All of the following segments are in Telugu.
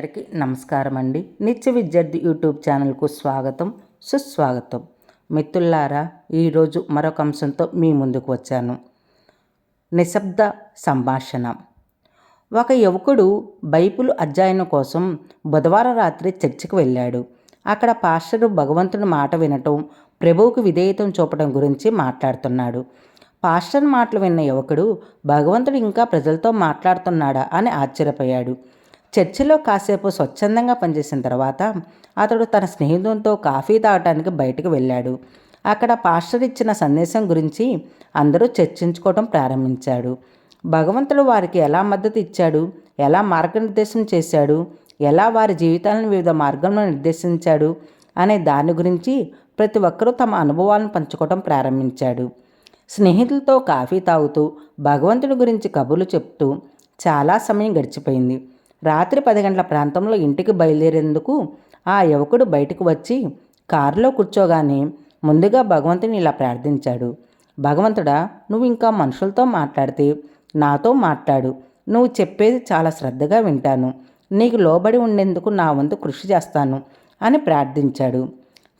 అందరికీ నమస్కారం అండి నిత్య విద్యార్థి యూట్యూబ్ ఛానల్కు స్వాగతం సుస్వాగతం. మిత్రులారా ఈరోజు మరొక అంశంతో మీ ముందుకు వచ్చాను. నిశ్శబ్ద సంభాషణ. ఒక యువకుడు బైబిల్ అధ్యయనం కోసం బుధవారం రాత్రి చర్చికి వెళ్ళాడు. అక్కడ పాస్టరు భగవంతుని మాట వినటం ప్రభువుకు విధేయతం చూపడం గురించి మాట్లాడుతున్నాడు. పాస్టర్ మాటలు విన్న యువకుడు భగవంతుడు ఇంకా ప్రజలతో మాట్లాడుతున్నాడా? అని ఆశ్చర్యపోయాడు. చర్చిలో కాసేపు స్వచ్ఛందంగా పనిచేసిన తర్వాత అతడు తన స్నేహితులతో కాఫీ తాగటానికి బయటకు వెళ్ళాడు. అక్కడ పాస్టర్ ఇచ్చిన సందేశం గురించి అందరూ చర్చించుకోవడం ప్రారంభించాడు. భగవంతుడు వారికి ఎలా మద్దతు ఇచ్చాడు? ఎలా మార్గనిర్దేశం చేశాడు? ఎలా వారి జీవితాలను వివిధ మార్గంలో నిర్దేశించాడు? అనే దాని గురించి ప్రతి ఒక్కరూ తమ అనుభవాలను పంచుకోవడం ప్రారంభించాడు. స్నేహితులతో కాఫీ తాగుతూ భగవంతుడి గురించి కబుర్లు చెప్తూ చాలా సమయం గడిచిపోయింది. రాత్రి పది గంటల ప్రాంతంలో ఇంటికి బయలుదేరేందుకు ఆ యువకుడు బయటకు వచ్చి కారులో కూర్చోగానే ముందుగా భగవంతుని ఇలా ప్రార్థించాడు. భగవంతుడా నువ్వు ఇంకా మనుషులతో మాట్లాడితే నాతో మాట్లాడు. నువ్వు చెప్పేది చాలా శ్రద్ధగా వింటాను. నీకు లోబడి ఉండేందుకు నా వంతు కృషి చేస్తాను అని ప్రార్థించాడు.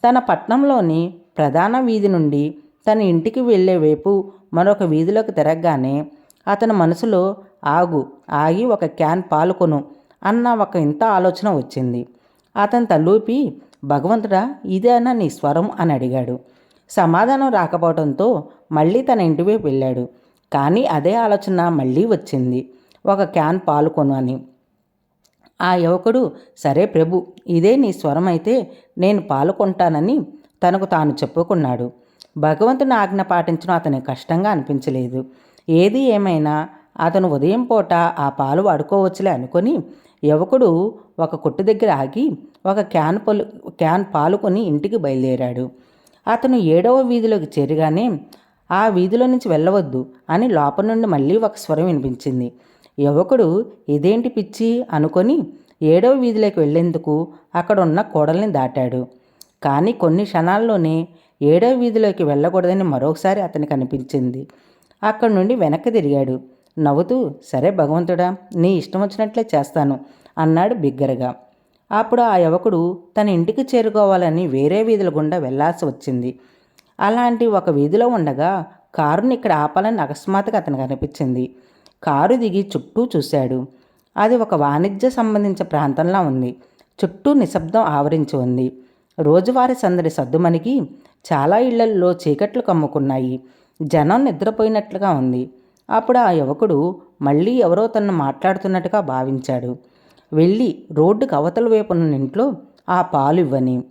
తన పట్నంలోని ప్రధాన వీధి నుండి తన ఇంటికి వెళ్ళే వైపు మరొక వీధిలోకి తిరగగానే అతని మనసులో ఆగు ఆగి ఒక క్యాన్ పాలు కొను అన్న ఒక ఇంత ఆలోచన వచ్చింది. అతని తల్లూపి భగవంతుడా ఇదేనా నీ స్వరం అని అడిగాడు. సమాధానం రాకపోవడంతో మళ్ళీ తన ఇంటివైపు వెళ్ళాడు. కానీ అదే ఆలోచన మళ్ళీ వచ్చింది. ఒక క్యాన్ పాలు కొను అని. ఆ యువకుడు సరే ప్రభు ఇదే నీ స్వరం అయితే నేను పాలుకొంటానని తనకు తాను చెప్పుకున్నాడు. భగవంతుని ఆజ్ఞ పాటించడం అతనికి కష్టంగా అనిపించలేదు. ఏది ఏమైనా అతను ఉదయం పూట ఆ పాలు వాడుకోవచ్చులే అనుకొని యువకుడు ఒక కొట్టు దగ్గర ఆగి ఒక క్యాన్ పలు క్యాన్ పాలు కొని ఇంటికి బయలుదేరాడు. అతను ఏడవ వీధిలోకి చేరగానే ఆ వీధిలో నుంచి వెళ్ళవద్దు అని లోపల నుండి మళ్ళీ ఒక స్వరం వినిపించింది. యువకుడు ఇదేంటి పిచ్చి అనుకొని ఏడవ వీధిలోకి వెళ్ళేందుకు అక్కడ ఉన్న కోడల్ని దాటాడు. కానీ కొన్ని క్షణాల్లోనే ఏడవ వీధిలోకి వెళ్ళకూడదని మరొకసారి అతనికి అనిపించింది. అక్కడి నుండి వెనక్కి తిరిగాడు. నవ్వుతూ సరే భగవంతుడా నీ ఇష్టం వచ్చినట్లే చేస్తాను అన్నాడు బిగ్గరగా. అప్పుడు ఆ యువకుడు తన ఇంటికి చేరుకోవాలని వేరే వీధుల గుండా వెళ్ళాల్సి వచ్చింది. అలాంటి ఒక వీధిలో ఉండగా కారుని ఇక్కడ ఆపాలని అకస్మాత్తుగా అతనికి అనిపించింది. కారు దిగి చుట్టూ చూశాడు. అది ఒక వాణిజ్య సంబంధించిన ప్రాంతంలా ఉంది. చుట్టూ నిశ్శబ్దం ఆవరించి ఉంది. రోజువారీ సందడి సద్దుమణికి చాలా ఇళ్ళల్లో చీకట్లు కమ్ముకున్నాయి. జనం నిద్రపోయినట్లుగా ఉంది. అప్పుడు ఆ యువకుడు మళ్ళీ ఎవరో తనను మాట్లాడుతున్నట్టుగా భావించాడు. వెళ్ళి రోడ్డుకు అవతల వైపున్న ఇంట్లో ఆ పాలు ఇవ్వని.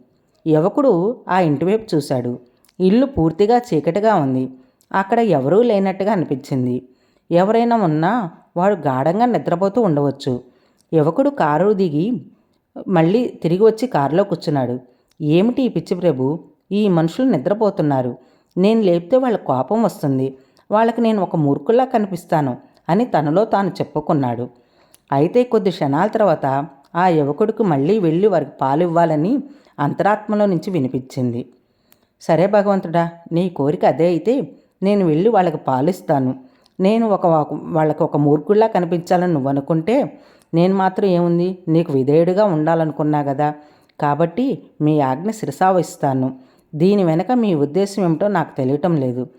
యువకుడు ఆ ఇంటివైపు చూశాడు. ఇల్లు పూర్తిగా చీకటిగా ఉంది. అక్కడ ఎవరూ లేనట్టుగా అనిపించింది. ఎవరైనా ఉన్నా వాడు గాఢంగా నిద్రపోతూ ఉండవచ్చు. యువకుడు కారు దిగి మళ్ళీ తిరిగి వచ్చి కారులో కూర్చున్నాడు. ఏమిటి ఈ పిచ్చి ప్రభు? ఈ మనుషులు నిద్రపోతున్నారు. నేను లేపితే వాళ్ళ కోపం వస్తుంది. వాళ్ళకి నేను ఒక మూర్ఖుల్లా కనిపిస్తాను అని తనలో తాను చెప్పుకున్నాడు. అయితే కొద్ది క్షణాల తర్వాత ఆ యువకుడికి మళ్ళీ వెళ్ళి వారికి పాలు ఇవ్వాలని అంతరాత్మలో నుంచి వినిపించింది. సరే భగవంతుడా నీ కోరిక అదే అయితే నేను వెళ్ళి వాళ్ళకి పాలిస్తాను. నేను ఒక వాళ్ళకి ఒక మూర్ఖుల్లా కనిపించాలని నువ్వు అనుకుంటే నేను మాత్రం ఏముంది? నీకు విధేయుడిగా ఉండాలనుకున్నా కదా. కాబట్టి మీ ఆజ్ఞ శిరసావహిస్తాను. దీని వెనక మీ ఉద్దేశం ఏమిటో నాకు తెలియటం లేదు.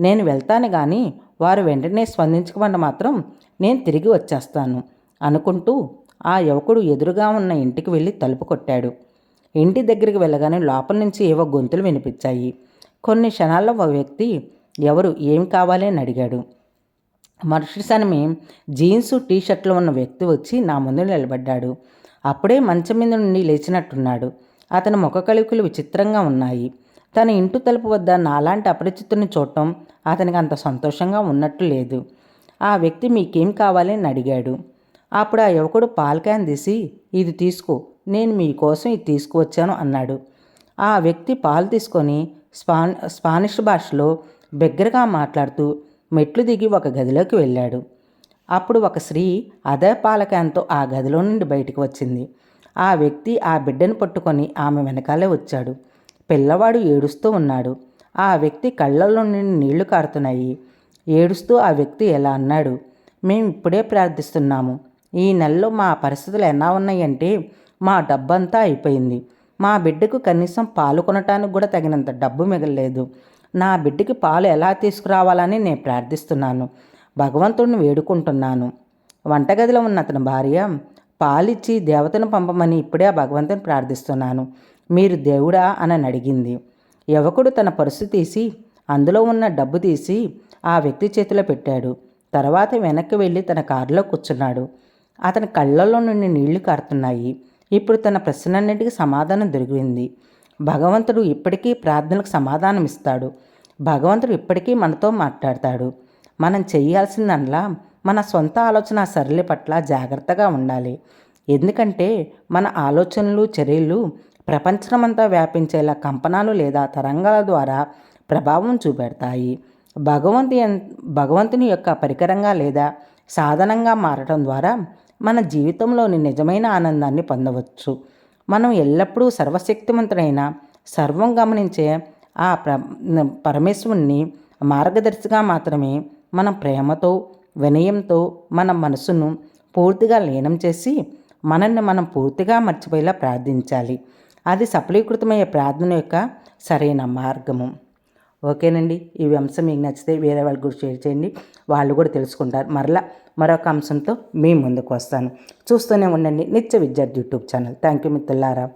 నేను వెళ్తాను కానీ వారు వెంటనే స్పందించకుండా మాత్రం నేను తిరిగి వచ్చేస్తాను అనుకుంటూ ఆ యువకుడు ఎదురుగా ఉన్న ఇంటికి వెళ్ళి తలుపు కొట్టాడు. ఇంటి దగ్గరికి వెళ్ళగానే లోపల నుంచి ఏవో గొంతులు వినిపించాయి. కొన్ని క్షణాల్లో ఒక వ్యక్తి ఎవరు? ఏం కావాలి? అని అడిగాడు. మరుసటిసనమే జీన్సు టీ షర్ట్లో ఉన్న వ్యక్తి వచ్చి నా ముందు నిలబడ్డాడు. అప్పుడే మంచం మీద నుండి లేచినట్టున్నాడు. అతని ముఖ కలుకులు విచిత్రంగా ఉన్నాయి. తన ఇంటి తలుపు వద్ద నాలాంటి అపరిచితుని చూడటం అతనికి అంత సంతోషంగా ఉన్నట్టు లేదు. ఆ వ్యక్తి మీకేం కావాలి అని అడిగాడు. అప్పుడు ఆ యువకుడు పాల తీసి ఇది తీసుకో నేను మీకోసం ఇది తీసుకువచ్చాను అన్నాడు. ఆ వ్యక్తి పాలు తీసుకొని స్పాన్ స్పానిష్ భాషలో బిగ్గరగా మాట్లాడుతూ మెట్లు దిగి ఒక గదిలోకి వెళ్ళాడు. అప్పుడు ఒక స్త్రీ అదే పాలకాన్తో ఆ గదిలో నుండి బయటకు వచ్చింది. ఆ వ్యక్తి ఆ బిడ్డను పట్టుకొని ఆమె వెనకాలే వచ్చాడు. పిల్లవాడు ఏడుస్తూ ఉన్నాడు. ఆ వ్యక్తి కళ్ళల్లో నుండి నీళ్ళు కారుతున్నాయి. ఏడుస్తూ ఆ వ్యక్తి ఎలా అన్నాడు? మేము ఇప్పుడే ప్రార్థిస్తున్నాము. ఈ నెలలో మా పరిస్థితులు ఎలా ఉన్నాయంటే మా డబ్బంతా అయిపోయింది. మా బిడ్డకు కనీసం పాలు కొనటానికి కూడా తగినంత డబ్బు మిగలలేదు. నా బిడ్డకి పాలు ఎలా తీసుకురావాలని నేను ప్రార్థిస్తున్నాను. భగవంతుడిని వేడుకుంటున్నాను. వంటగదిలో ఉన్న అతని భార్య పాలిచ్చి దేవతను పంపమని ఇప్పుడే ఆ భగవంతుని ప్రార్థిస్తున్నాను. మీరు దేవుడా అని అడిగింది. యువకుడు తన పరుసు తీసి అందులో ఉన్న డబ్బు తీసి ఆ వ్యక్తి చేతిలో పెట్టాడు. తర్వాత వెనక్కి వెళ్ళి తన కారులో కూర్చున్నాడు. అతని కళ్ళల్లో నుండి నీళ్ళు కారుతున్నాయి. ఇప్పుడు తన ప్రశ్నలన్నింటికి సమాధానం దొరికింది. భగవంతుడు ఇప్పటికీ ప్రార్థనలకు సమాధానం ఇస్తాడు. భగవంతుడు ఇప్పటికీ మనతో మాట్లాడతాడు. మనం చేయాల్సిందల్లా మన సొంత ఆలోచన సరళి పట్ల జాగ్రత్తగా ఉండాలి. ఎందుకంటే మన ఆలోచనలు చర్యలు ప్రపంచమంతా వ్యాపించేలా కంపనాలు లేదా తరంగాల ద్వారా ప్రభావం చూపెడతాయి. భగవంతు భగవంతుని యొక్క పరికరంగా లేదా సాధనంగా మారటం ద్వారా మన జీవితంలోని నిజమైన ఆనందాన్ని పొందవచ్చు. మనం ఎల్లప్పుడూ సర్వశక్తివంతుడైన సర్వం గమనించే ఆ ప్ర పరమేశ్వరుణ్ణి మార్గదర్శిగా మాత్రమే మనం ప్రేమతో వినయంతో మన మనసును పూర్తిగా లీనం చేసి మనల్ని మనం పూర్తిగా మర్చిపోయేలా ప్రార్థించాలి. అది సఫలీకృతమయ్యే ప్రార్థన యొక్క సరైన మార్గము. ఓకేనండి. ఈ అంశం మీకు నచ్చితే వేరే వాళ్ళకి కూడా షేర్ చేయండి. వాళ్ళు కూడా తెలుసుకుంటారు. మరలా మరొక అంశంతో మీ ముందుకు వస్తాను. చూస్తూనే ఉండండి. నిత్య విద్యార్థి యూట్యూబ్ ఛానల్. థ్యాంక్ యూ మిత్రులారా.